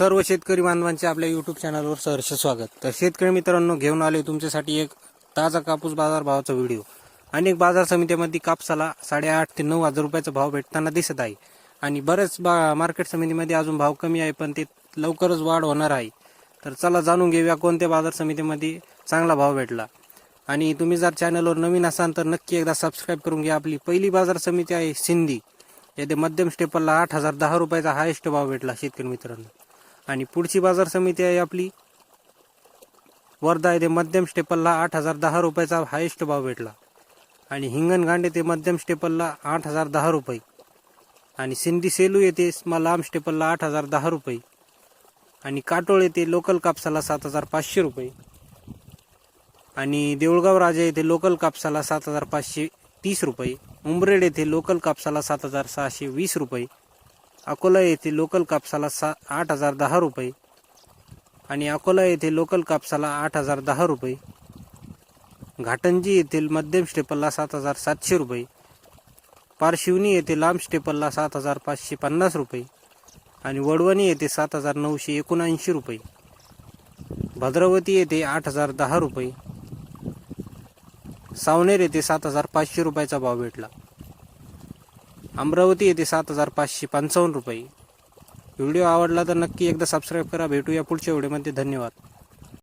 सर्व शेतकरी बांधवांचे आपल्या युट्यूब चॅनलवर सहर्ष स्वागत. तर शेतकरी मित्रांनो घेऊन आले तुमच्यासाठी एक ताजा कापूस बाजार भावाचा व्हिडिओ. अनेक बाजार समित्यामध्ये कापसाला साडेआठ ते नऊ हजार रुपयाचा भाव भेटताना दिसत आहे. आणि बरेच बा मार्केट समितीमध्ये अजून भाव कमी आहे पण ते लवकरच वाढ होणार आहे. तर चला जाणून घेऊया कोणत्या बाजार समितीमध्ये चांगला भाव भेटला. आणि तुम्ही जर चॅनलवर नवीन असाल तर नक्की एकदा सबस्क्राईब करून घ्या. आपली पहिली बाजार समिती आहे सिंधी. येथे मध्यम स्टेपलला आठ हजार दहा रुपयाचा हायेस्ट भाव भेटला शेतकरी मित्रांनो. आणि पुढची बाजार समिती आहे आपली. वर्धा येथे मध्यम स्टेपलला आठ हजार दहा रुपयाचा हायेस्ट भाव भेटला. आणि हिंगणघाट येथे मध्यम स्टेपलला आठ हजार दहा रुपये. आणि सिंधी सेलू येथे लांब स्टेपलला आठ हजार दहा रुपये. आणि काटोळ येथे लोकल कापसाला सात हजार पाचशे रुपये. आणि देऊळगाव राजा येथे लोकल कापसाला सात हजार पाचशे तीस रुपये. उंबरेड येथे लोकल कापसाला सात हजार सहाशे वीस रुपये. अकोला येथे लोकल कापसाला सा आठ हजार दहा रुपये आणि अकोला येथे लोकल कापसाला आठ हजार दहा रुपये. घाटंजी येथील मध्यम स्टेपलला सात हजार सातशे रुपये. पारशिवनी येथे लांब स्टेपलला सात हजार पाचशे पन्नास रुपये आणि वडवणी येथे सात हजार नऊशे एकोणऐंशी रुपये. भद्रावती येथे आठ हजार दहा रुपये. सावनेर येथे सात हजार पाचशे रुपयाचा भाव भेटला. अमरावती येथे सात हजार पाचशे पंचावन्न रुपये. व्हिडिओ आवडला तर नक्की एकदा सबस्क्राईब करा. भेटूया पुढच्या व्हिडिओमध्ये. धन्यवाद.